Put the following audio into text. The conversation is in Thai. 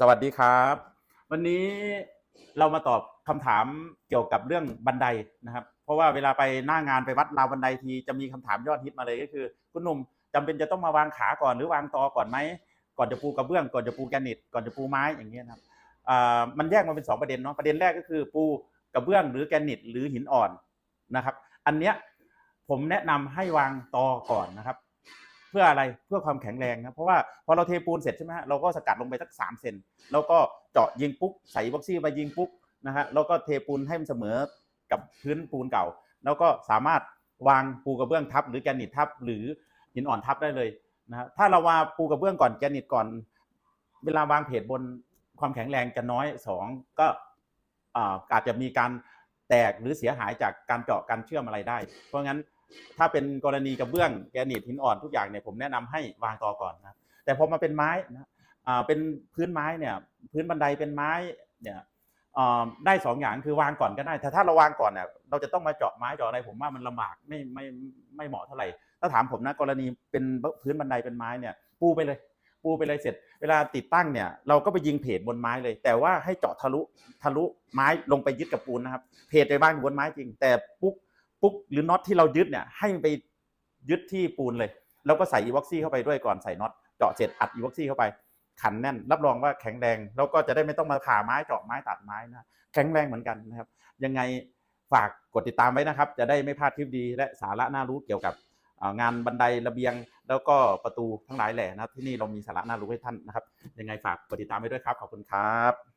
สวัสดีครับ วันนี้เรามาตอบคำถามเกี่ยวกับเรื่องบันไดนะครับ เพราะว่าเวลาไปหน้างานไปวัดราวบันไดทีจะมีคำถามยอดฮิตมาเลยก็คือ คุณหนุ่มจำเป็นจะต้องมาวางขาก่อนหรือวางตอก่อนไหมก่อนจะปูกระเบื้องก่อนจะปูแกรนิตก่อนจะปูไม้อย่างเงี้ยครับอ่ามันแยกมาเป็นสองประเด็นเนาะประเด็นแรกก็คือปูกระเบื้องหรือแกรนิตหรือหินอ่อนนะครับ อันเนี้ยผมแนะนำให้วางตอก่อนนะครับ พื่ออะไรเพื่อความแข็งแรงนะเพราะว่าพอเราเทปูนเสร็จใช่ไหมฮะเราก็สกัดลงไปสักสามเซนแล้วก็เจาะยิงปุ๊บใส่บ็อกซี่ไปยิงปุ๊บนะฮะแล้วก็เทปูนให้มันเสมอกับพื้นปูนเก่า แล้วก็สามารถวางปูกระเบื้องทับ หรือแกรนิตทับ หรือหินอ่อนทับได้เลยนะฮะถ้าเราวางปูกระเบื้องก่อนแกรนิตก่อน เวลาวางเพจบนความแข็งแรงจะน้อยสองก็อาจจะมีการแตกหรือเสียหายจากการเจาะการเชื่อมอะไรได้ เพราะงั้น ถ้าเป็นกรณีกระเบื้องแกรนิตหินอ่อนทุกอย่างเนี่ยผมแนะนำให้วางตอก่อนนะแต่พอมาเป็นไม้นะอ่าเป็นพื้นไม้เนี่ยพื้นบันไดเป็นไม้เนี่ยได้สองอย่างคือวางก่อนก็ได้ แต่ถ้าเราวางก่อนเนี่ยเราจะต้องมาเจาะไม้เจาะอะไรผมว่ามันลำบากไม่ไม่ไม่เหมาะเท่าไหร่ถ้าถามผมนะกรณีเป็นพื้นบันไดเป็นไม้เนี่ยปูไปเลย ปูไปเลยเสร็จ เวลาติดตั้งเนี่ยเราก็ไปยิงเพจบนไม้เลย แต่ว่าให้เจาะทะลุทะลุไม้ลงไปยึดกับปูนนะครับเพจไปบ้างบนไม้จริง แต่ปุ๊ก ปุ๊กหรือน็อตที่เรายึดเนี่ยให้มันไปยึดที่ปูนเลย แล้วก็ใส่อีวอกซี่เข้าไปด้วยก่อนใส่น็อตเจาะเสร็จอัดอีวอกซี่เข้าไป ขันแน่น รับรองว่าแข็งแรงแล้วก็จะได้ไม่ต้องมาผ่าไม้เจาะไม้ตัดไม้นะแข็งแรงเหมือนกันนะครับ ยังไงฝากกดติดตามไว้นะครับ จะได้ไม่พลาดคลิปดีและสาระน่ารู้เกี่ยวกับงานบันไดระเบียง แล้วก็ประตูทั้งหลายแหล่นะที่นี่เรามีสาระน่ารู้ให้ท่านนะครับ ยังไงฝากกดติดตามไว้ด้วยครับขอบคุณครับ